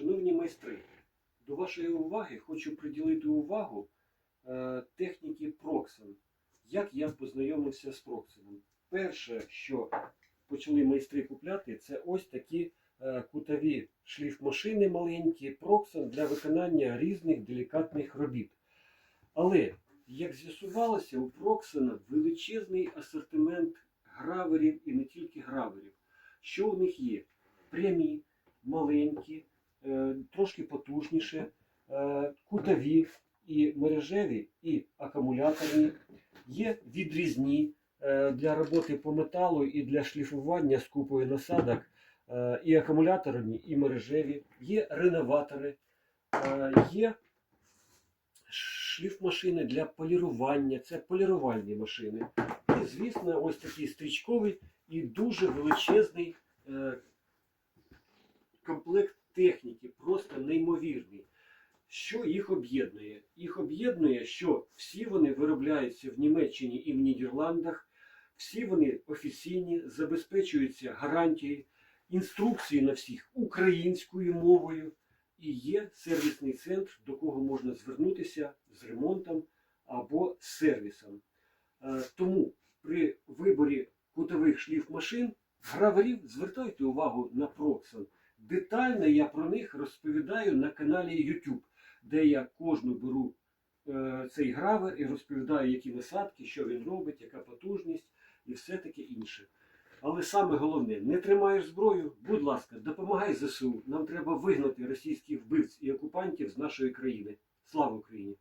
Шановні майстри, до вашої уваги хочу приділити увагу е, техніки Проксен. Як я познайомився з Проксеном? Перше, що почали майстри купляти, це ось такі е, кутові шліфмашини маленькі, Проксен для виконання різних делікатних робіт. Але, як з'ясувалося, у Проксена величезний асортимент граверів і не тільки граверів. Що у них є? Прямі, маленькі, трошки потужніше, е, кутові і мережеві, і акумуляторні. Є відрізні е, для роботи по металу і для шліфування з купою насадок. е, І акумуляторні, і мережеві, є реноватори, є шліфмашини для полірування, це полірувальні машини. І, звісно, ось такий стрічковий і дуже величезний комплект техніки, просто неймовірний. Що їх об'єднує? Їх об'єднує, що всі вони виробляються в Німеччині і в Нідерландах, всі вони офіційні, забезпечуються гарантії, інструкції на всіх українською мовою. І є сервісний центр, до кого можна звернутися з ремонтом або з сервісом. Е, Тому при виборі кутових шліфмашин граверів звертайте увагу на Proxon. Детально я про них розповідаю на каналі YouTube, де я кожну беру е, цей гравер і розповідаю, які насадки, що він робить, яка потужність і все таке інше. Але саме головне, не тримаєш зброю, будь ласка, допомагай ЗСУ. Нам треба вигнати російських вбивць і окупантів з нашої країни. Слава Україні!